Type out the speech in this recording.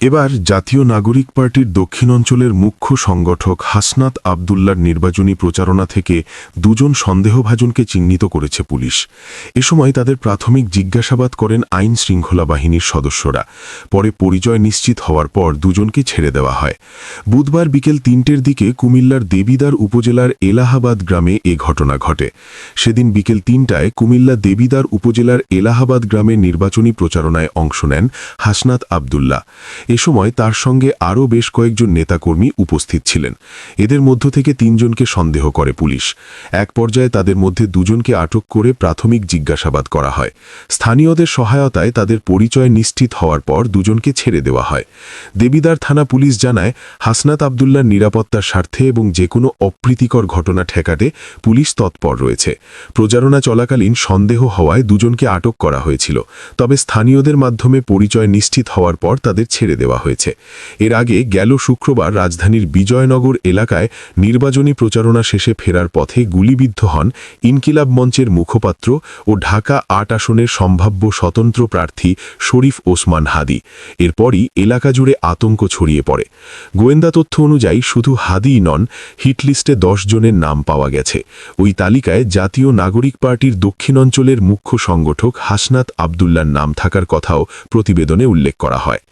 এবার জাতীয় নাগরিক পার্টির দক্ষিণ অঞ্চলের মুখ্য সংগঠক হাসনাত আবদুল্লার নির্বাচনী প্রচারণা থেকে দুজন সন্দেহভাজনকে চিহ্নিত করেছে পুলিশ। এ সময় তাদের প্রাথমিক জিজ্ঞাসাবাদ করেন আইন শৃঙ্খলা বাহিনীর সদস্যরা। পরে পরিচয় নিশ্চিত হওয়ার পর দুজনকে ছেড়ে দেওয়া হয়। বুধবার বিকেল তিনটের দিকে কুমিল্লার দেবিদার উপজেলার এলাহাবাদ গ্রামে এ ঘটনা ঘটে। সেদিন বিকেল তিনটায় কুমিল্লা দেবিদার উপজেলার এলাহাবাদ গ্রামে নির্বাচনী প্রচারণায় অংশ নেন হাসনাত আবদুল্লাহ। এ সময় তার সঙ্গে আরও বেশ কয়েকজন নেতাকর্মী উপস্থিত ছিলেন। এদের মধ্য থেকে তিনজনকে সন্দেহ করে পুলিশ। এক পর্যায়ে তাদের মধ্যে দুজনকে আটক করে প্রাথমিক জিজ্ঞাসাবাদ করা হয়। স্থানীয়দের সহায়তায় তাদের পরিচয় নিশ্চিত হওয়ার পর দুজনকে ছেড়ে দেওয়া হয়। দেবিদার থানা পুলিশ জানায়, হাসনাত আবদুল্লার নিরাপত্তার স্বার্থে এবং যে কোনো অপ্রীতিকর ঘটনা ঠেকাতে পুলিশ তৎপর রয়েছে। প্রচারণা চলাকালীন সন্দেহ হওয়ায় দুজনকে আটক করা হয়েছিল। তবে স্থানীয়দের মাধ্যমে পরিচয় নিশ্চিত হওয়ার পর তাদের ছেড়ে দেওয়া হয়েছে। এর আগে গেল শুক্রবার রাজধানীর বিজয়নগর এলাকায় নির্বাচনী প্রচারণা শেষে ফেরার পথে গুলিবিদ্ধ হন ইনকিলাব মঞ্চের মুখপাত্র ও ঢাকা আট আসনের সম্ভাব্য স্বতন্ত্র প্রার্থী শরীফ ওসমান হাদি। এরপরই এলাকা জুড়ে আতঙ্ক ছড়িয়ে পড়ে। গোয়েন্দা তথ্য অনুযায়ী শুধু হাদিই নন, হিটলিস্টে দশ জনের নাম পাওয়া গেছে। ওই তালিকায় জাতীয় নাগরিক পার্টির দক্ষিণ অঞ্চলের মুখ্য সংগঠক হাসনাত আবদুল্লার নাম থাকার কথাও প্রতিবেদনে উল্লেখ করা হয়।